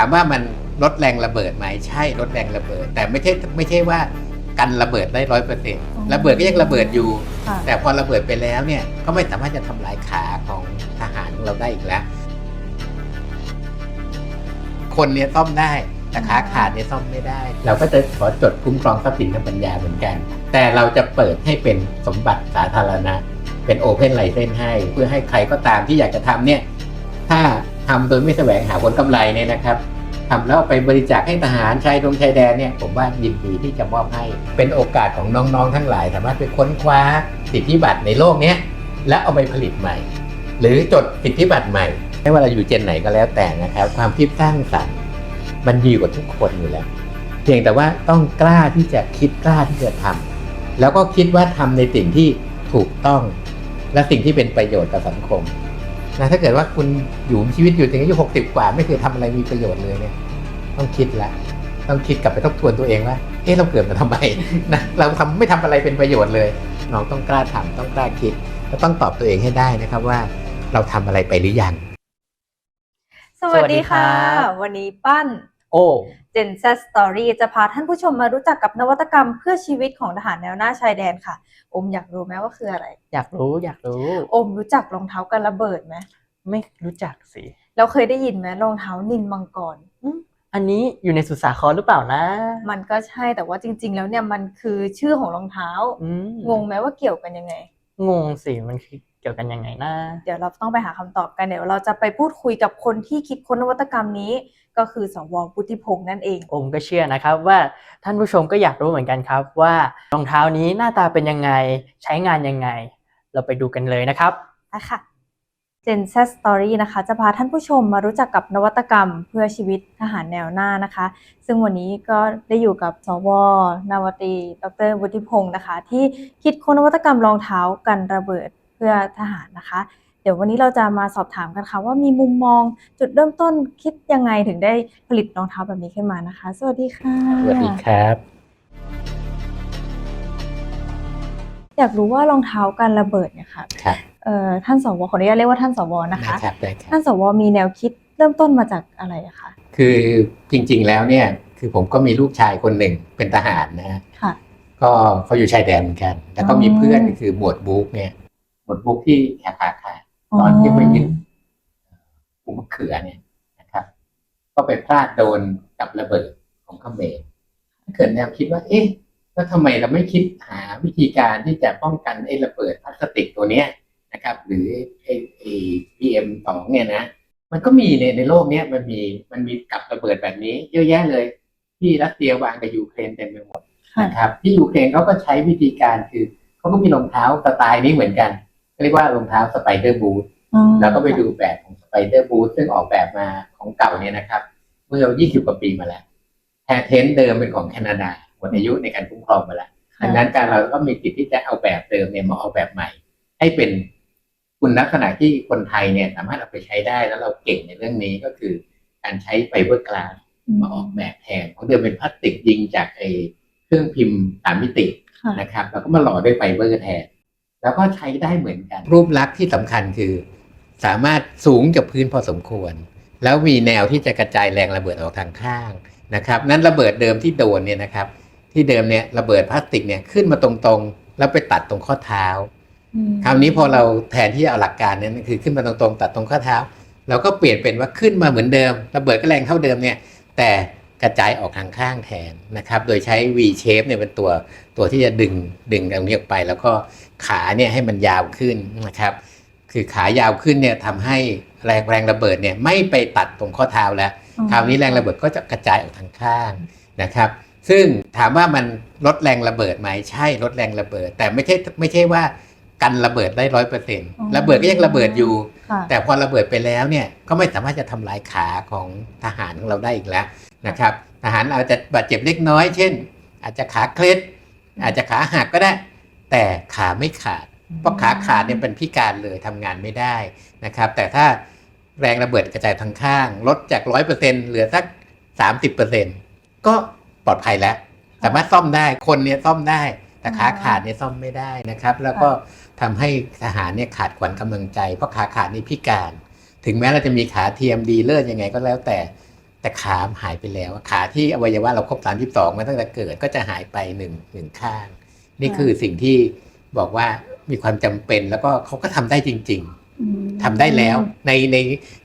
ามว่ามันลดแรงระเบิดไหมใช่ลดแรงระเบิด แต่ไม่ใช่ไม่ใช่ว่ากันระเบิดได้ร้อยเปอร์เซ็นต์ระเบิดก็ยังระเบิดอยู่ ค่ะ แต่พอระเบิดไปแล้วเนี่ยก็ไม่สามารถจะทำลายขาของทหารของเราได้อีกแล้ว คนเนี่ยซ่อมได้แต่ขาขาดเนี่ยซ่อมไม่ได้ เราก็จะขอจดคุ้มครองทรัพย์สินทางปัญญาเหมือนกัน แต่เราจะเปิดให้เป็นสมบัติสาธารณะ เป็นโอเพนไลเซนให้ เพื่อให้ใครก็ตามที่อยากจะทำเนี่ย ถ้า ทำโดยไม่แสวงหาผลกำไรเนี่ยนะครับทำแล้วไปบริจาคให้ทหารชายดงชายแดนเนี่ยผมว่ายินดีที่จะมอบให้เป็นโอกาสของน้องๆทั้งหลาย สามารถไปค้นคว้าสิทธิบัตรในโลกนี้แล้วเอาไปผลิตใหม่ หรือจดสิทธิบัตรใหม่ ไม่ว่าเราอยู่เจนไหนก็แล้วแต่นะครับ ความคิดสร้างสรรค์มันดีกว่าทุกคนอยู่แล้ว เพียงแต่ว่าต้องกล้าที่จะคิดกล้าที่จะทำแล้วก็คิดว่าทำในสิ่งที่ถูกต้อง และสิ่งที่เป็นประโยชน์กับสังคม นะถ้าเกิดว่าคุณอยู่ชีวิตอยู่ถึงอายุหกสิบกว่า ไม่เคยทำอะไรมีประโยชน์เลยเนี่ย ต้องคิดละต้องคิดกลับไปทบทวนตัวเองว่า เอ๊ะเราเกิดมาทำไมนะเราทำไม่ทำอะไรเป็นประโยชน์เลยน้องต้องกล้าทำต้องกล้าคิดแล้วต้องตอบตัวเองให้ได้นะครับว่า เราทำอะไรไปหรือยัง สวัสดีค่ะสวัสดีครับวันนี้ปั้น โอ้ Gen Z Story จะพาท่านผู้ชมมารู้จักกับนวัตกรรมเพื่อชีวิตของทหารแนวหน้าชายแดนค่ะ อมอยากรู้ไหมว่าคืออะไร อยากรู้อยากรู้ อมรู้จักรองเท้ากันระเบิดไหมไม่รู้จักสิเราเคยได้ยินไหมรองเท้านินมังกรอันนี้อยู่ในสุสาครหรือเปล่านะ มันก็ใช่แต่ว่าจริง ๆ แล้วเนี่ยมันคือชื่อของรองเท้าอืมงงไหมว่าเกี่ยวกันยังไง งงสิมันคือเกี่ยวกันยังไงนะ เดี๋ยวเราต้องไปหาคำตอบกันเดี๋ยวเราจะไปพูดคุยกับคนที่คิดค้นนวัตกรรมนี้ ก็คือสวพุทธิพงษ์นั่นเองโอมก็เชื่อนะครับว่าท่านผู้ชมก็อยากรู้เหมือนกันครับ ว่ารองเท้านี้หน้าตาเป็นยังไงใช้งานยังไง เราไปดูกันเลยนะครับนะคะ Gen Z Story นะคะ จะพาท่านผู้ชมมารู้จักกับนวัตกรรมเพื่อชีวิตทหารแนวหน้านะคะ ซึ่งวันนี้ก็ได้อยู่กับสวนาวตรีดรวุฒิพงศ์นะคะ ที่คิดค้นนวัตกรรมรองเท้ากันระเบิดเพื่อทหารนะคะ เดี๋ยววันนี้เราจะมาสอบถามกันค่ะ ว่ามีมุมมองจุดเริ่มต้นคิดยังไงถึงได้ผลิตรองเท้าแบบนี้ขึ้นมานะคะ สวัสดีค่ะสวัสดีครับ อยากรู้ว่ารองเท้ากันระเบิดเนี่ยค่ะครับเอ่อท่านสวขออนุญาตเรียกว่าท่านสวนะคะนะครับได้ครับท่านสวมีแนวคิดเริ่มต้นมาจากอะไรอะคะคือจริง ๆ แล้วเนี่ย คือผมก็มีลูกชายคนหนึ่งเป็นทหารนะฮะค่ะ ก็เขาอยู่ชายแดนเหมือนกัน แล้วก็มีเพื่อนก็คือหมวดบุ๊กเนี่ย หมวดบุ๊กที่แขนขาขาด ตอนที่ไปยึดภูมะเขือเนี่ยนะครับ ก็ไปพลาดโดนกับระเบิดของเขมรเกิดแนวคิดว่า เอ๊ะแล้วทำไมเราไม่คิดหาวิธีการที่จะป้องกันไอ้ระเบิดพลาสติกตัวเนี้ยนะครับ หรือไอ้ไอ้พีเอ็มสองเนี่ยนะมันก็มีในในโลกเนี้ยมันมีมันมีกับระเบิดแบบนี้ เยอะแยะเลย ที่รัสเซียวางกับยูเครนเต็มไปหมดนะครับที่ยูเครนเขาก็ใช้วิธีการคือเขาก็มีรองเท้าสไตล์นี้เหมือนกัน เรียกว่ารองเท้าสไปเดอร์บูทอ๋อแล้วก็ไปดูแบบของสไปเดอร์บูทซึ่งออกแบบมาของเก่าเนี่ยนะครับ เมื่อ 20 กว่าปีมาแล้วแทนเทนเดิมเป็นของแคนาดาหมดอายุในการคุ้มครองมาแล้วค่ะดังนั้นการเราก็มีสิทธิ์ที่จะเอาแบบเดิมเนี่ยมาออกแบบใหม่ ให้เป็นคุณลักษณะที่คนไทยเนี่ยสามารถเอาไปใช้ได้แล้วเราเก่งในเรื่องนี้ก็คือการใช้ไฟเบอร์กลาสมาออกแบบแทนของเดิมเป็นพลาสติกยิงจากไอ้เครื่องพิมพ์สามมิติค่ะนะครับ แล้วก็มาหล่อด้วยไฟเบอร์แทน แล้วก็ใช้ได้เหมือนกัน รูปลักษณ์ที่สำคัญคือ สามารถสูงจากพื้นพอสมควร แล้วมีแนวที่จะกระจายแรงระเบิดออกทางข้างนะครับ นั้นระเบิดเดิมที่โดนเนี่ยนะครับ ที่เดิมเนี่ยระเบิดพลาสติกเนี่ยขึ้นมาตรงๆ แล้วไปตัดตรงข้อเท้าอืมคราวนี้พอเราแทนที่จะเอาหลักการนั้นคือขึ้นมาตรงๆ ตัดตรงข้อเท้า เราก็เปลี่ยนเป็นว่าขึ้นมาเหมือนเดิม ระเบิดก็แรงเท่าเดิมเนี่ยแต่ กระจายออกทางข้างแทนนะครับ โดยใช้ V shape เนี่ยเป็นตัวตัวที่จะดึงดึงตรงนี้ออกไป แล้วก็ขาเนี่ยให้มันยาวขึ้นนะครับ คือขายาวขึ้นเนี่ยทำให้แรงแรงระเบิดเนี่ยไม่ไปตัดตรงข้อเท้าแล้ว คราวนี้แรงระเบิดก็จะกระจายออกทางข้างนะครับ ซึ่งถามว่ามันลดแรงระเบิดไหมใช่ลดแรงระเบิด แต่ไม่ใช่ไม่ใช่ว่า กันระเบิดได้ร้อยเปอร์เซ็นต์ระเบิดก็ยังระเบิดอยู่ค่ะแต่พอระเบิดไปแล้วเนี่ยก็ไม่สามารถจะทำลายขาของทหารของเราได้อีกแล้วนะครับทหารอาจจะบาดเจ็บเล็กน้อย เช่น อาจจะขาเคล็ดอาจจะขาหักก็ได้ แต่ขาไม่ขาด เพราะขาขาดเนี่ยเป็นพิการเลยทำงานไม่ได้นะครับ แต่ถ้าแรงระเบิดกระจายทางข้าง ลดจากร้อยเปอร์เซ็นเหลือสักสามสิบเปอร์เซ็นก็ปลอดภัยแล้ว สามารถซ่อมได้คนเนี่ยซ่อมได้ แต่ขาขาดเนี่ยซ่อมไม่ได้นะครับ แล้วก็ทำให้ทหารเนี่ยขาดขวัญกำลังใจ เพราะขาขาดนี่พิการ ถึงแม้เราจะมีขาเทียมดีเลิศยังไงก็แล้วแต่แต่ขาหายไปแล้ว ขาที่อวัยวะเราครบ32มาตั้งแต่เกิดก็จะหายไปหนึ่งหนึ่งข้าง นี่คือสิ่งที่บอกว่ามีความจำเป็นแล้วก็เขาก็ทำได้จริงๆอืมทำได้แล้ว ในใน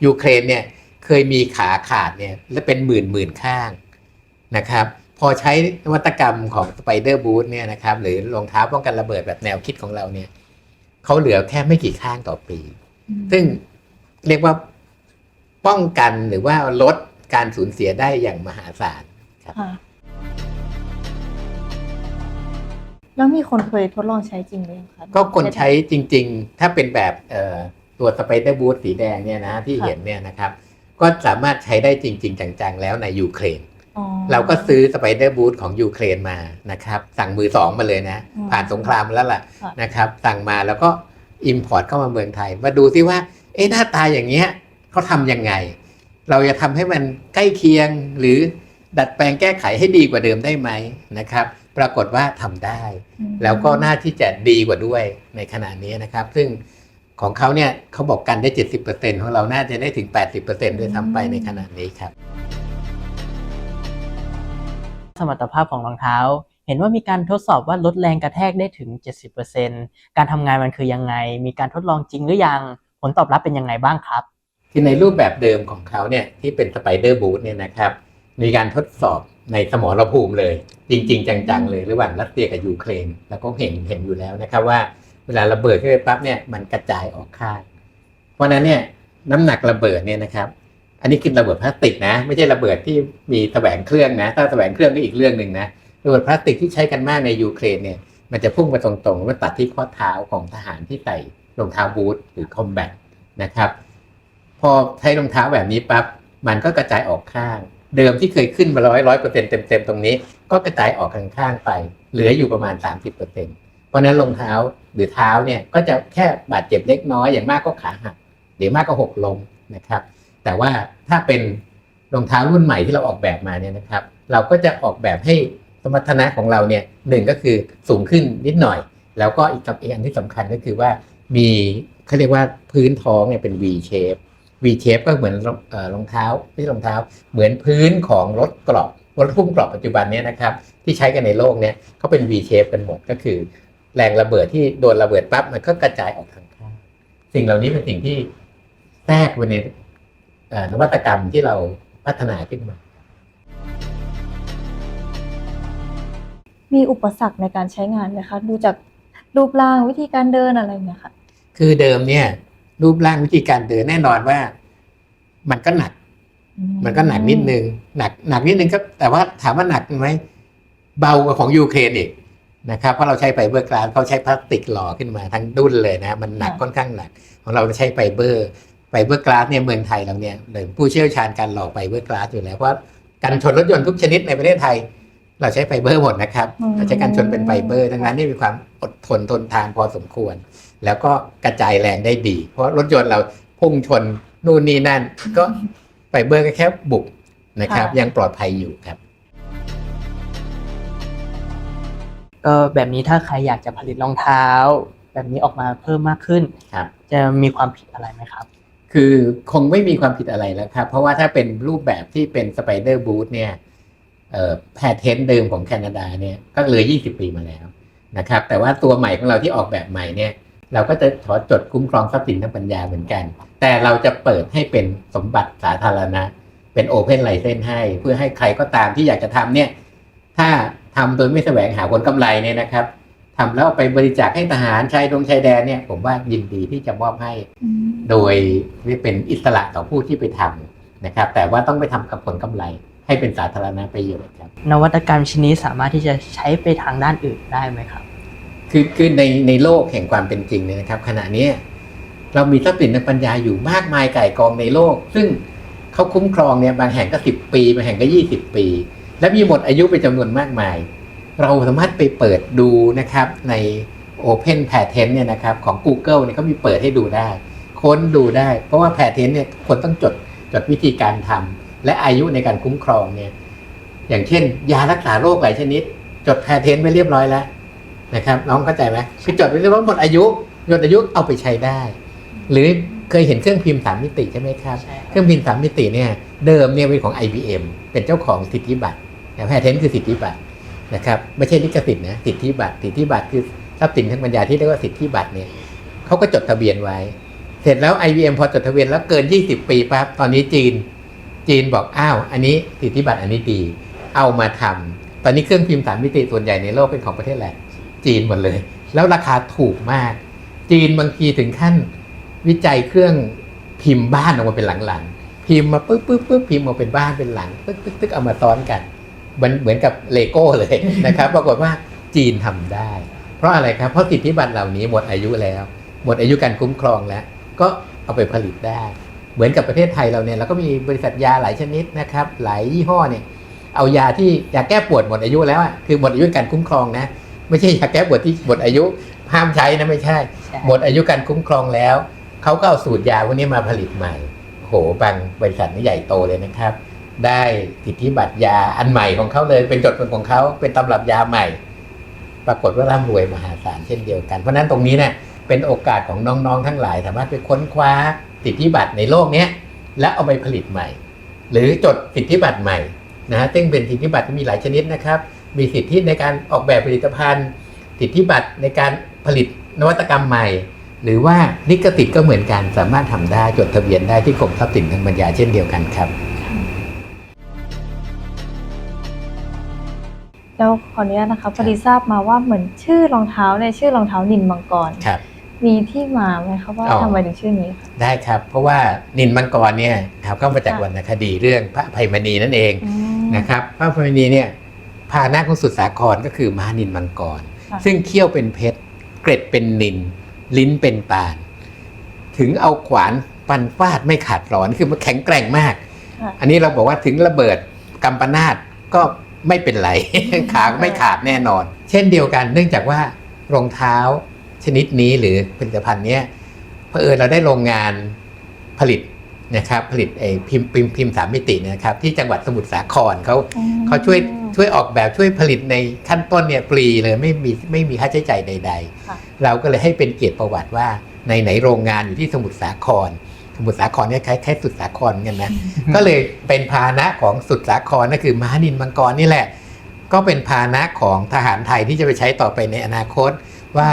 ยูเครนเนี่ยเคยมีขาขาดเนี่ยและเป็นหมื่นหมื่นข้างนะครับ พอใช้นวัตกรรมของสไปเดอร์บูทเนี่ยนะครับหรือรองเท้าป้องกันระเบิดแบบแนวคิดของเราเนี่ยเขาเหลือแค่ไม่กี่ข้างต่อปี ซึ่งเรียกว่าป้องกันหรือว่าลดการสูญเสียได้อย่างมหาศาลค่ะแล้วมีคนเคยทดลองใช้จริงไหมคะก็คนใช้จริง ๆ ถ้าเป็นแบบเอ่อตัวสไปเดอร์บูทสีแดงเนี่ยนะที่เห็นเนี่ยนะครับ ก็สามารถใช้ได้จริง ๆ จังๆ แล้วในยูเครนอ๋อ เราก็ซื้อสไปเดอร์บูทของยูเครนมานะครับ สั่งมือสองมาเลยนะอืมผ่านสงครามแล้วล่ะค่ะนะครับ สั่งมาแล้วก็อิมพอร์ตเข้ามาเมืองไทย มาดูซิว่า เอ๊ะหน้าตาอย่างเงี้ยเขาทำยังไง เราจะทำให้มันใกล้เคียงหรือดัดแปลงแก้ไขให้ดีกว่าเดิมได้ไหมนะครับ ปรากฏว่าทำได้อืมแล้วก็น่าที่จะดีกว่าด้วยในขณะนี้นะครับ ซึ่งของเขาเนี่ยเขาบอกกันได้ 70%ของเราน่าจะได้ถึง 80%ด้วยซ้ำไปในขณะนี้ครับ สมรรถภาพของรองเท้า เห็นว่ามีการทดสอบว่าลดแรงกระแทกได้ถึง 70%การทำงานมันคือยังไง มีการทดลองจริงหรือยัง ผลตอบรับเป็นยังไงบ้างครับ คือในรูปแบบเดิมของเขาเนี่ยที่เป็นสไปเดอร์บูทเนี่ยนะครับ มีการทดสอบในสมรภูมิเลย จริง ๆ จังๆเลยระหว่างรัสเซียกับยูเครน แล้วก็เห็นเห็นอยู่แล้วนะครับว่าเวลาระเบิดขึ้นไปปั๊บเนี่ยมันกระจายออกข้าง เพราะฉะนั้นเนี่ยน้ำหนักระเบิดเนี่ยนะครับ อันนี้คือระเบิดพลาสติกนะ ไม่ใช่ระเบิดที่มีแสวงเครื่องนะถ้าแสวงเครื่องก็อีกเรื่องหนึ่งนะระเบิดพลาสติกที่ใช้กันมากในยูเครนเนี่ยมันจะพุ่งไปตรงๆมาตัดที่ข้อเท้าของทหารที่ใส่รองเท้าบูทหรือคอมแบทนะครับ พอใช้รองเท้าแบบนี้ปั๊บมันก็กระจายออกข้าง เดิมที่เคยขึ้นมาร้อยร้อยเปอร์เซ็นต์เต็มๆตรงนี้ ก็กระจายออกข้างๆไป เหลืออยู่ประมาณ 30เปอร์เซ็นต์เพราะฉะนั้นรองเท้าหรือเท้าเนี่ยก็จะแค่บาดเจ็บเล็กน้อยอย่างมากก็ขาหักหรือมากก็หกล้มนะครับ แต่ว่าถ้าเป็นรองเท้ารุ่นใหม่ที่เราออกแบบมาเนี่ยนะครับ เราก็จะออกแบบให้สมรรถนะของเราเนี่ยหนึ่งก็คือสูงขึ้นนิดหน่อย แล้วก็อีกกับอีกอันที่สำคัญก็คือว่ามีเขาเรียกว่าพื้นท้องเนี่ยเป็น V shape V shape ก็เหมือนรองเท้าไม่ใช่รองเท้า เหมือนพื้นของรถกรอบรถพุ่มกรอบปัจจุบันเนี่ยนะครับที่ใช้กันในโลกเนี่ยเขาเป็น V shape กันหมดก็คือ แรงระเบิดที่โดนระเบิดปั๊บมันก็กระจายออกทางข้างสิ่งเหล่านี้เป็นสิ่งที่แทรกไว้ใน นวัตกรรมที่เราพัฒนาขึ้นมา มีอุปสรรคในการใช้งานไหมคะดูจากรูปร่างวิธีการเดินอะไรเนี่ยค่ะ คือเดิมเนี่ย รูปร่างวิธีการเดินแน่นอนว่า มันก็หนัก มันก็หนักนิดนึงหนักหนักนิดนึงก็แต่ว่าถามว่าหนักไหมเบากว่าของยูเครนอีกนะครับเพราะเราใช้ไฟเบอร์กลาสเขาใช้พลาสติกหล่อขึ้นมาทั้งดุ้นเลยนะ มันหนักค่ะค่อนข้างหนัก ของเราใช้ไฟเบอร์ ไฟเบอร์กลาสเนี่ยเมืองไทยเราเนี่ยเลยผู้เชี่ยวชาญการหล่อไฟเบอร์กลาสอยู่แล้วเพราะการชนรถยนต์ทุกชนิดในประเทศไทย เราใช้ไฟเบอร์หมดนะครับอืมเราใช้การชนเป็นไฟเบอร์ดังนั้นนี่มีความอดทนทนทานพอสมควร แล้วก็กระจายแรงได้ดี เพราะรถยนต์เราพุ่งชนนู่นนี่นั่น ก็ไฟเบอร์ก็แค่บุกนะครับค่ะยังปลอดภัยอยู่ครับก็แบบนี้ถ้าใครอยากจะผลิตรองเท้า แบบนี้ออกมาเพิ่มมากขึ้นครับจะมีความผิดอะไรไหมครับ คือคงไม่มีความผิดอะไรแล้วครับ เพราะว่าถ้าเป็นรูปแบบที่เป็นสไปเดอร์บูทเนี่ยเอ่อแพทเทนเดิมของแคนาดาเนี่ยก็เลย 20 ปีมาแล้วนะครับ แต่ว่าตัวใหม่ของเราที่ออกแบบใหม่เนี่ย เราก็จะขอจดคุ้มครองทรัพย์สินทางปัญญาเหมือนกัน แต่เราจะเปิดให้เป็นสมบัติสาธารณะ เป็นโอเพนไลเซนให้เพื่อให้ใครก็ตามที่อยากจะทำเนี่ย ถ้าทำโดยไม่แสวงหาผลกำไรเนี่ยนะครับ ทำแล้วเอาไปบริจาคให้ทหารชายดงชายแดนเนี่ยผมว่ายินดีที่จะมอบให้อืมโดยที่เป็นอิสระต่อผู้ที่ไปทำนะครับ แต่ว่าต้องไปทำกับผลกำไรให้เป็นสาธารณประโยชน์ครับ นวัตกรรมชิ้นนี้สามารถที่จะใช้ไปทางด้านอื่นได้ไหมครับ คือคือในในโลกแห่งความเป็นจริงเนี่ยนะครับ ขณะเนี้ยเรามีทรัพย์สินทางปัญญาอยู่มากมายไก่ายกองในโลก ซึ่งเขาคุ้มครองเนี่ยบางแห่งก็สิบปี บางแห่งก็ยี่สิบปี และมีหมดอายุเป็นจำนวนมากมาย เราสามารถไปเปิดดูนะครับใน Open Patent เนี่ยนะครับของ Google เนี่ยเขามีเปิดให้ดูได้ ค้นดูได้ เพราะว่า Patent เนี่ยคนต้องจดจดวิธีการทำและอายุในการคุ้มครองเนี่ยอย่างเช่น ยารักษาโรคหลายชนิด จด Patent ไว้เรียบร้อยแล้วนะครับน้องเข้าใจไหมคือจดไว้เรียบร้อยหมดอายุหมดอายุเอาไปใช้ได้ หรือเคยเห็นเครื่องพิมพ์สามมิติใช่ไหมครับใช่เครื่องพิมพ์สามมิติเนี่ยเดิมเนี่ยเป็นของ IBM เป็นเจ้าของสิทธิบัตรแพทเทนคือสิทธิบัตร นะครับไม่ใช่ลิขสิทธิ์นะสิทธิบัตรสิทธิบัตรคือทรัพย์สินทางปัญญาที่เรียกว่าสิทธิบัตรเนี่ยเขาก็จดทะเบียนไว้ เสร็จแล้ว IBM พอจดทะเบียนแล้วเกิน 20 ปีปั๊บตอนนี้จีน จีนบอกอ้าวอันนี้สิทธิบัตรอันนี้ดีเอามาทำตอนนี้เครื่องพิมพ์สามมิติส่วนใหญ่ในโลกเป็นของประเทศอะไรจีนหมดเลย แล้วราคาถูกมาก จีนบางทีถึงขั้นวิจัยเครื่องพิมพ์บ้านออกมาเป็นหลังๆพิมพ์มาปึ๊บปึ๊บปึ๊บพิมพ์มาเป็นบ้านเป็นหลังตึ๊กตึ๊กตึ๊กเอามาซ้อนกัน มือนเหมือนกับเลโก้เลยนะครับ ปรากฏว่าจีนทำได้ เพราะอะไรครับ เพราะสิทธิบัตรเหล่านี้หมดอายุแล้ว หมดอายุการคุ้มครองแล้ว ก็เอาไปผลิตได้ เหมือนกับประเทศไทยเราเนี่ยเราก็มีบริษัทยาหลายชนิดนะครับ หลายยี่ห้อเนี่ย เอายาที่ยาแก้ปวดหมดอายุแล้วอะคือหมดอายุการคุ้มครองนะ ไม่ใช่ยาแก้ปวดที่หมดอายุห้ามใช้นะไม่ใช่ใช่ หมดอายุการคุ้มครองแล้วเขาก็เอาสูตรยาพวกนี้มาผลิตใหม่โหบางบริษัทนี่ใหญ่โตเลยนะครับ ได้สิทธิบัตรยาอันใหม่ของเขาเลย เป็นจดเป็นของเขาเป็นตำรับยาใหม่ ปรากฏว่าร่ำรวยมหาศาลเช่นเดียวกัน เพราะนั้นตรงนี้เนี่ยเป็นโอกาสของน้องๆทั้งหลาย สามารถไปค้นคว้าสิทธิบัตรในโลกนี้แล้วเอาไปผลิตใหม่ หรือจดสิทธิบัตรใหม่นะฮะซึ่งเป็นสิทธิบัตรที่มีหลายชนิดนะครับ มีสิทธิในการออกแบบผลิตภัณฑ์ สิทธิบัตรในการผลิตนวัตกรรมใหม่ หรือว่าลิขสิทธิ์ก็เหมือนกันสามารถทำได้จดทะเบียนได้ที่กรมทรัพย์สินทางปัญญาเช่นเดียวกันครับ แล้วขออนุญาตนะคะพอดีทราบมาว่าเหมือนชื่อรองเท้าเนี่ยชื่อรองเท้านินมังกรครับ มีที่มาไหมคะว่าอ๋อ ทำไมถึงชื่อนี้คะได้ครับ เพราะว่านินมังกรเนี่ยครับก็มาจากค่ะวรรณคดีเรื่องพระอภัยมณีนั่นเองอืม นะครับ พระอภัยมณีเนี่ยพาหนะของสุดสาครก็คือม้านินมังกร ค่ะ ซึ่งเขี้ยวเป็นเพชร เกร็ดเป็นนิน ลิ้นเป็นตาลถึงเอาขวานปันฟาดไม่ขาดร้อนคือมันแข็งแกร่งมาก ค่ะอันนี้เราบอกว่าถึงระเบิดกัมปนาตก็ ไม่เป็นไร ขาไม่ขาดแน่นอน เช่นเดียวกัน เนื่องจากว่ารองเท้าชนิดนี้หรือผลิตภัณฑ์เนี้ยเผอิญเราได้โรงงานผลิตนะครับผลิตไอ้พิมพ์พิมพ์พิมพ์สามมิตินะครับที่จังหวัดสมุทรสาครเขาอืมเขาช่วยช่วยออกแบบช่วยผลิตในขั้นต้นเนี่ยฟรีเลยไม่มีไม่มีค่าใช้จ่ายใดค่ะๆเราก็เลยให้เป็นเกียรติประวัติว่าในไหนโรงงานอยู่ที่สมุทรสาคร สมุทรสาครเนี่ยคล้ายคล้ายสุดสาครเหมือนกันนะ ก็เลยเป็นพาหนะของสุดสาครนั่นคือม้านินมังกรนี่แหละ ก็เป็นพาหนะของทหารไทยที่จะไปใช้ต่อไปในอนาคต ว่า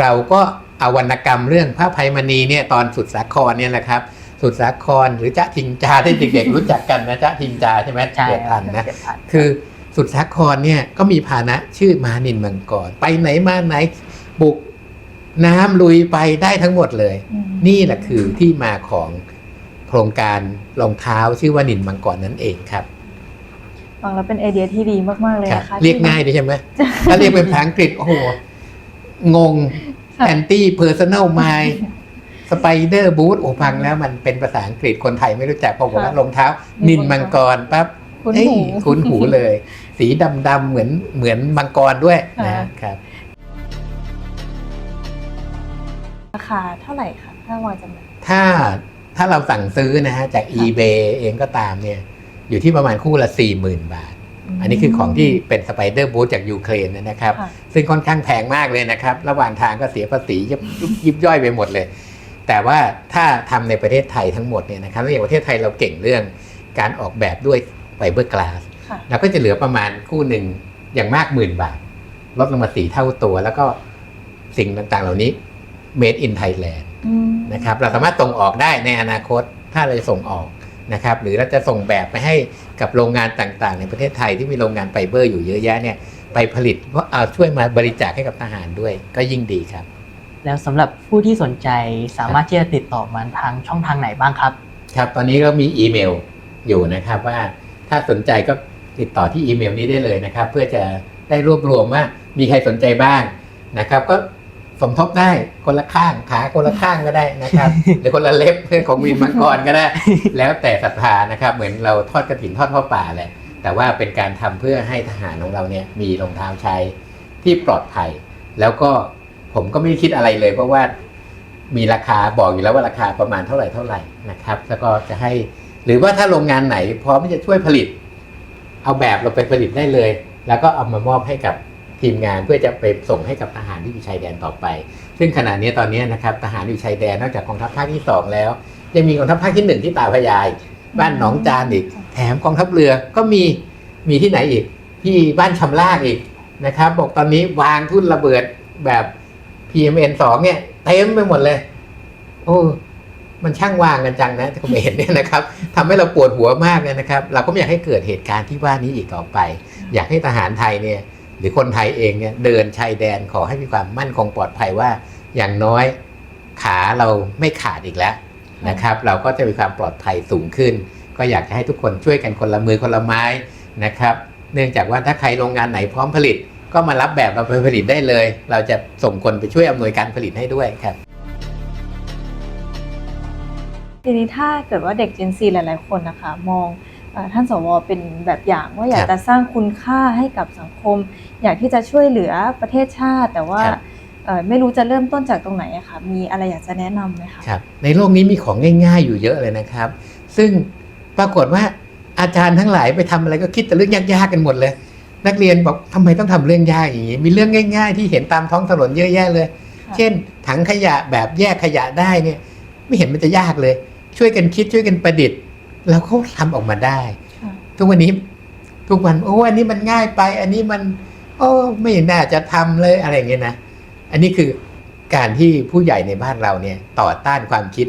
เราก็เอาวรรณกรรมเรื่องพระภัยมณีเนี่ยตอนสุดสาครเนี่ยแหละครับสุดสาครหรือจ๊ะทิงจาที่เด็กๆรู้จักกันนะจ๊ะทิงจาใช่ไหมใช่เกิดทันนะเกิดทันคือสุดสาครเนี่ยก็มีพาหนะชื่อมานินมังกรไปไหนมาไหนบุก น้ำลุยไปได้ทั้งหมดเลยอืมนี่แหละคือที่มาของโครงการรองเท้าชื่อว่านินมังกรนั่นเองครับฟังแล้วเป็นไอเดียที่ดีมาก ๆ เลยครับนะคะเรียกง่ายด้วยใช่ไหมถ้าเรียกเป็นภาษาอังกฤษโอ้โหงงค่ะแอนตี้เพอร์ซัน l ลไมล์สไปเดอร์บูทโอ้ฟังแล้วมันเป็นภาษาอังกฤษคนไทยไม่รู้จักพอบอกว่ารองเท้า นินมังกรปั๊บคุ้นเอ้ยหูคุ้นหูเลย สีดำๆเหมือนเหมือนมังกรด้วยค่ะนะครับ คาเท่าไหร่คะถ้าวางจำหน่ายถ้าถ้าเราสั่งซื้อนะฮะจาก eBay เองก็ตามเนี่ยอยู่ที่ประมาณคู่ละ 40,000 บาท อันนี้คือของที่เป็นสไปเดอร์บูทจากยูเครนนะครับค่ะซึ่งค่อนข้างแพงมากเลยนะครับ ระหว่างทางก็เสียภาษียิบยิบย่อยไปหมดเลย แต่ว่าถ้าทำในประเทศไทยทั้งหมดเนี่ยนะครับอย่างประเทศไทยเราเก่งเรื่องการออกแบบด้วยไฟเบอร์กลาสค่ะเราก็จะเหลือประมาณคู่หนึ่งอย่างมากหมื่นบาท ลดลงมาสี่เท่าตัว แล้วก็สิ่งต่างๆ เหล่านี้ made in Thailand อืมนะครับเราสามารถส่งออกได้ในอนาคตถ้าเราจะส่งออกนะครับหรือเราจะส่งแบบไปให้กับโรงงานต่างๆ ในประเทศไทยที่มีโรงงานไฟเบอร์อยู่เยอะแยะเนี่ยไปผลิตเพราะเอาช่วยมาบริจาคให้กับทหารด้วยก็ยิ่งดีครับ แล้วสำหรับผู้ที่สนใจสามารถที่จะติดต่อมาทางช่องทางไหนบ้างครับ ครับตอนนี้ก็มีอีเมลอยู่นะครับว่าถ้าสนใจก็ติดต่อที่อีเมลนี้ได้เลยนะครับ เพื่อจะได้รวบรวมว่ามีใครสนใจบ้างนะครับ ก็ สมทบได้คนละข้างขาคนละข้างก็ได้นะครับหรือคนละเล็บเพื่อของวินมังกรก็ได้ แล้วแต่ศรัทธานะครับเหมือนเราทอดกระถินทอดพ่อป่าแหละแต่ว่าเป็นการทำเพื่อให้ทหารของเราเนี่ยมีรองเท้าใช้ที่ปลอดภัย แล้วก็ผมก็ไม่ได้คิดอะไรเลย เพราะว่ามีราคาบอกอยู่แล้วว่าราคาประมาณเท่าไหร่เท่าไหร่นะครับ แล้วก็จะให้หรือว่าถ้าโรงงานไหนพร้อมที่จะช่วยผลิต เอาแบบเราไปผลิตได้เลย แล้วก็เอามามอบให้กับ ทีมงานเพื่อจะไปส่งให้กับทหารที่อยู่ชายแดนต่อไป ซึ่งขณะนี้ตอนนี้นะครับทหารอยู่ชายแดนนอกจากกองทัพภาคที่สองแล้ว ยังมีกองทัพภาคที่หนึ่งที่ตาพยาย บ้านหนองจานอีก แถมกองทัพเรือก็มีมีที่ไหนอีก ที่บ้านชำลากอีกนะครับ บอกตอนนี้วางทุ่นระเบิดแบบ PMN 2เนี่ยเต็มไปหมดเลย โอ้มันช่างวางกันจังนะที่ผมเห็นเนี่ยนะครับทำให้เราปวดหัวมากเลยนะครับ เราก็ไม่อยากให้เกิดเหตุการณ์ที่ว่านี้อีกต่อไป อยากให้ทหารไทยเนี่ย รือคนไทยเองเนี่ยเดินชายแดนขอให้มีความมั่นคงปลอดภัยว่า อย่างน้อยขาเราไม่ขาดอีกแล้วนะครับ เราก็จะมีความปลอดภัยสูงขึ้น ก็อยากจะให้ทุกคนช่วยกันคนละมือคนละไม้นะครับ เนื่องจากว่าถ้าใครโรงงานไหนพร้อมผลิต ก็มารับแบบเราไปผลิตได้เลย เราจะส่งคนไปช่วยอำนวยการผลิตให้ด้วยครับทีนี้ถ้าเกิดว่าเด็ก Gen Z หลาย ๆ คนนะคะ มอง ท่านสวเป็นแบบอย่างว่าอยากครับจะสร้างคุณค่าให้กับสังคม อยากที่จะช่วยเหลือประเทศชาติ แต่ว่าครับเอ่อไม่รู้จะเริ่มต้นจากตรงไหนอะคะมีอะไรอยากจะแนะนำไหมคะครับในโลกนี้มีของง่าย ๆ อยู่เยอะเลยนะครับ ซึ่งปรากฏว่าอาจารย์ทั้งหลายไปทำอะไรก็คิดแต่เรื่องยากๆกันหมดเลย นักเรียนบอกทำไมต้องทำเรื่องยากอย่างนี้ มีเรื่องง่าย ๆ ที่เห็นตามท้องถนนเยอะแยะเลยค่ะเช่น ถังขยะแบบแยกขยะได้เนี่ย ไม่เห็นมันจะยากเลย ช่วยกันคิดช่วยกันประดิษฐ์ แล้วเขาทำออกมาได้ค่ะทุกวันนี้ทุกวันโอ้อันนี้มันง่ายไป อันนี้มัน โอ้ไม่น่าจะทำเลยอะไรอย่างเงี้ยนะอันนี้คือการที่ผู้ใหญ่ในบ้านเราเนี่ยต่อต้านความคิด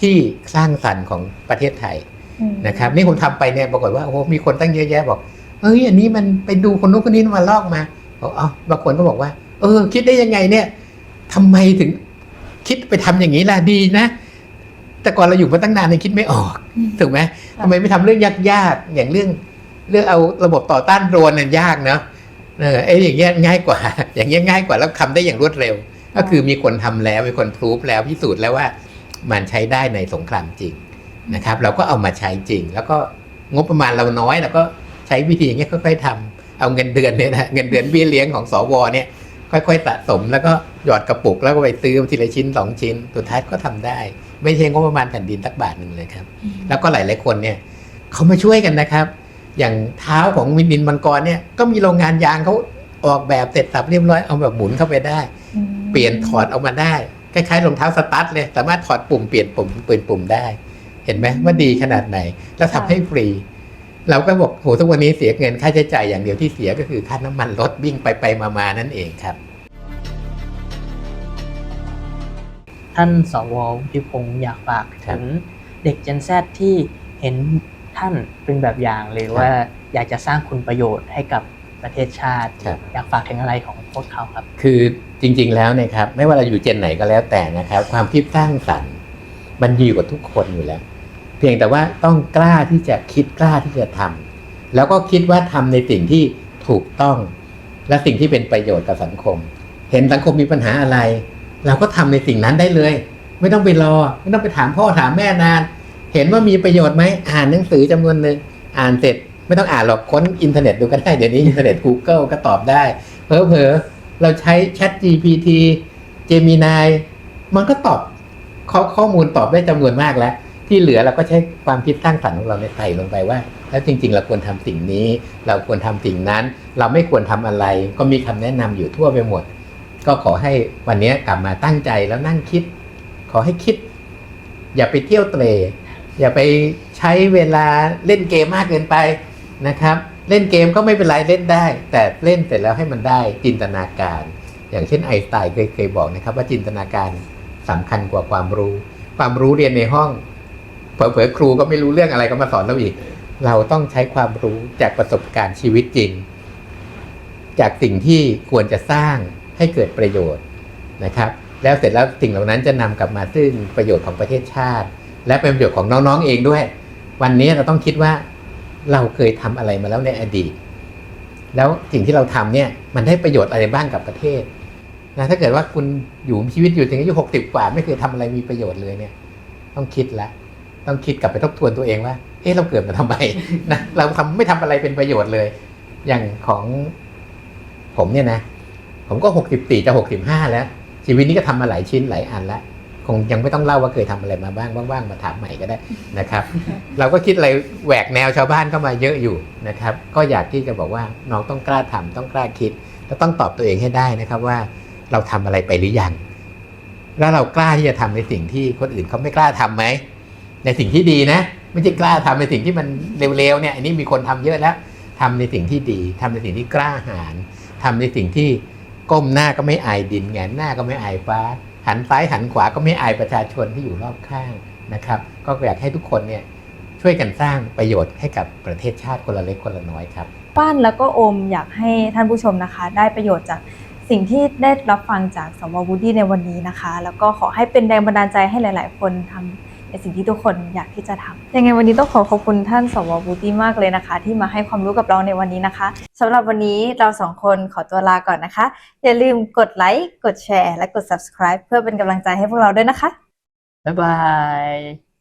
ที่สร้างสรรค์ของประเทศไทยอืมนะครับ นี่ผมทำไปเนี่ยปรากฏว่าโอ้โหมีคนตั้งเยอะแยะบอกเอ้ยอันนี้มันไปดูคนนู้นคนนี้มาลอกมาบอกอ๋อบางคนก็บอกว่า เออ คิดได้ยังไงเนี่ยทำไมถึงคิดไปทำอย่างนี้ล่ะดีนะ แต่ก่อนเราอยู่มาตั้งนานยังคิดไม่ออกอืมถูกไหมทำไมไม่ทำเรื่องยากๆอย่างเรื่องเรื่องเอาระบบต่อต้านโดรนเนี่ยยากเนาะเออไอ้อย่างเงี้ยง่ายกว่า อย่างเงี้ยง่ายกว่าแล้วทำได้อย่างรวดเร็ว ก็คือมีคนทำแล้วมีคนพรูฟแล้วพิสูจน์แล้วว่ามันใช้ได้ในสงครามจริงนะครับ เราก็เอามาใช้จริง แล้วก็งบประมาณเราน้อยเราก็ใช้วิธีอย่างเงี้ยค่อยๆทำเอาเงินเดือนเนี่ยนะเงินเดือนเบี้ยเลี้ยงของสวเนี่ยค่อยๆสะสมแล้วก็หยอดกระปุกแล้วก็ไปซื้อทีละชิ้นสองชิ้นสุดท้ายก็ทำได้ ไม่ใช่งบประมาณแผ่นดินสักบาทหนึ่งเลยครับอืมแล้วก็หลายๆคนเนี่ยเขามาช่วยกันนะครับ อย่างเท้าของวินดินมังกรเนี่ยก็มีโรงงานยางเขาออกแบบเสร็จสับเรียบร้อยเอาแบบหมุนเข้าไปได้อืมเปลี่ยนถอดออกมาได้คล้ายๆรองเท้าสตาร์ทเลยสามารถถอดปุ่มเปลี่ยนปุ่มเปลี่ยนปุ่มได้ เห็นไหมว่าดีขนาดไหน แล้วทำให้ฟรี เราก็บอกโหทุกวันนี้เสียเงินค่าใช้จ่ายอย่างเดียวที่เสียก็คือค่าน้ำมันรถวิ่งไปไปๆมาๆนั่นเองครับ ท่านสวพิพงศ์อยากฝากครัถึบงเด็ก Gen Z ที่เห็นท่านเป็นแบบอย่างหรือว่าอยากจะสร้างคุณประโยชน์ให้กับประเทศชาติครับอยากฝากถึงอะไรของพวกเขาครับ คือจริงๆแล้วเนะครับ ไม่ว่าเราอยู่เจนไหนก็แล้วแต่นะครับ ความคิดสร้างสรรค์มันดีกว่าทุกคนอยู่แล้ว เพียงแต่ว่าต้องกล้าที่จะคิดกล้าที่จะทำแล้วก็คิดว่าทำในสิ่งที่ถูกต้อง และสิ่งที่เป็นประโยชน์กับสังคม เห็นสังคมมีปัญหาอะไร เราก็ทำในสิ่งนั้นได้เลย ไม่ต้องไปรอ ไม่ต้องไปถามพ่อถามแม่นาน เห็นว่ามีประโยชน์ไหมอ่านหนังสือจำนวนหนึ่งอ่านเสร็จไม่ต้องอ่านหรอกค้นอินเทอร์เน็ตดูก็ได้เดี๋ยวนี้อินเทอร์เน็ต Google ก็ตอบได้เผลอเราใช้ Chat GPT Gemini มันก็ตอบข้อข้อมูลตอบได้จำนวนมากแล้ว ที่เหลือเราก็ใช้ความคิดสร้างสรรค์ของเราในใส่ลงไปว่า แล้วจริง ๆ เราควรทำสิ่งนี้ เราควรทำสิ่งนั้น เราไม่ควรทำอะไร ก็มีคำแนะนำอยู่ทั่วไปหมด ก็ขอให้วันนี้กลับมาตั้งใจแล้วนั่งคิด ขอให้คิด อย่าไปเที่ยวเตรอย่าไปใช้เวลาเล่นเกมมากเกินไปนะครับ เล่นเกมก็ไม่เป็นไรเล่นได้ แต่เล่นเสร็จแล้วให้มันได้จินตนาการ อย่างเช่นไอน์สไตน์เคยบอกนะครับว่าจินตนาการสำคัญกว่าความรู้ ความรู้เรียนในห้องเผลอๆครูก็ไม่รู้เรื่องอะไรก็มาสอนเราอีก เราต้องใช้ความรู้จากประสบการณ์ชีวิตจริง จากสิ่งที่ควรจะสร้าง ให้เกิดประโยชน์นะครับ แล้วเสร็จแล้วสิ่งเหล่านั้นจะนำกลับมาซึ่งประโยชน์ของประเทศชาติ และเป็นประโยชน์ของน้องๆเองด้วย วันนี้เราต้องคิดว่าเราเคยทำอะไรมาแล้วในอดีต แล้วสิ่งที่เราทำเนี่ยมันได้ประโยชน์อะไรบ้างกับประเทศนะถ้าเกิดว่าคุณอยู่ชีวิตอยู่ถึงอายุหกสิบกว่า ไม่เคยทำอะไรมีประโยชน์เลยเนี่ย ต้องคิดละต้องคิดกลับไปทบทวนตัวเองว่า เอ๊ะเราเกิดมาทำไมนะเราทำไม่ทำอะไรเป็นประโยชน์เลย อย่างของผมเนี่ยนะ ผมก็หกสิบสี่จะหกสิบห้าแล้ว ชีวิตนี้ก็ทำมาหลายชิ้นหลายอันแล้ว คงยังไม่ต้องเล่าว่าเคยทำอะไรมาบ้างว่างๆมาถามใหม่ก็ได้นะครับ เราก็คิดอะไรแหวกแนวชาวบ้านเข้ามาเยอะอยู่นะครับ ก็อยากที่จะบอกว่าน้องต้องกล้าทำต้องกล้าคิดก็ต้องตอบตัวเองให้ได้นะครับว่าเราทำอะไรไปหรือยังแล้วเรากล้าที่จะทำในสิ่งที่คนอื่นเขาไม่กล้าทำไหมในสิ่งที่ดีนะ ไม่ใช่กล้าทำในสิ่งที่มันเร็วๆเนี่ยอันนี้มีคนทำเยอะแล้วทำในสิ่งที่ดีทำในสิ่งที่กล้าหาญทำในสิ่งที่ ก้มหน้าก็ไม่อายดินแงนหน้าก็ไม่อายฟ้า หันซ้ายหันขวาก็ไม่อายประชาชนที่อยู่รอบข้างนะครับ ก็อยากให้ทุกคนเนี่ยช่วยกันสร้างประโยชน์ให้กับประเทศชาติคนละเล็กคนละน้อยครับป้านแล้วก็อมอยากให้ท่านผู้ชมนะคะ ได้ประโยชน์จากสิ่งที่ได้รับฟังจากสววูดี้ในวันนี้นะคะ แล้วก็ขอให้เป็นแรงบันดาลใจให้หลาย ๆ คนท ในสิ่งที่ทุกคนอยากที่จะทำยังไงวันนี้ต้องขอขอบคุณท่านสววูตี้มากเลยนะคะ ที่มาให้ความรู้กับเราในวันนี้นะคะสำหรับวันนี้เราสองคนขอตัวลาก่อนนะคะ อย่าลืมกดไลค์กดแชร์และกด subscribe เพื่อเป็นกำลังใจให้พวกเราด้วยนะคะบ๊ายบาย